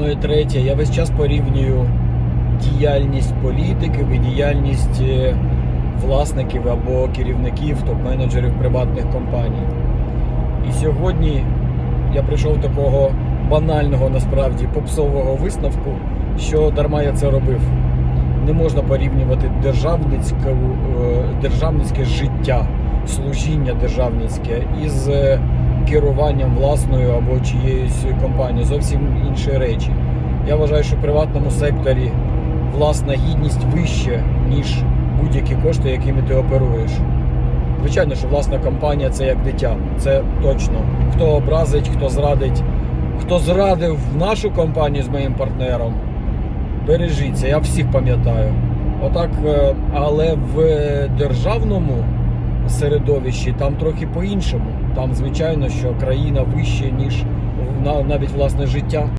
Ну і третє, я весь час порівнюю діяльність політиків і діяльність е, власників або керівників, топ-менеджерів приватних компаній. І сьогодні я прийшов до такого банального, насправді, попсового висновку, що дарма я це робив. Не можна порівнювати е, державницьке життя, служіння державницьке із е, керуванням власною або чиєюсь компанією. Зовсім інші речі. Я вважаю, що в приватному секторі власна гідність вище, ніж будь-які кошти, якими ти оперуєш. Звичайно, що власна компанія це як дитя. Це точно. Хто образить, хто зрадить, хто зрадив нашу компанію з моїм партнером, бережіться, я всіх пам'ятаю. Отак, е, але в державному середовищі там трохи по-іншому. Там, звичайно, що країна вище, ніж на- навіть власне життя.